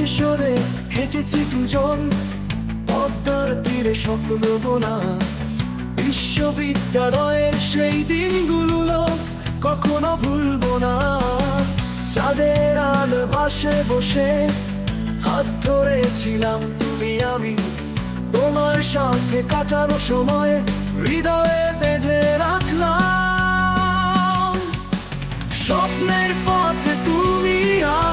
হেঁটেছি দুজন, পদ্মার তীরে স্বপ্ন বোনা বিশ্ববিদ্যালয়ের সেই দিনগুলো কখনো ভুলবো না। চাঁদের আল পাশে বসে হাত ধরেছিলাম তুমি, আমি। তোমার সাথে কাটানো সময় হৃদয়ে বেঁধে রাখলাম। স্বপ্নের পথে তুমি আর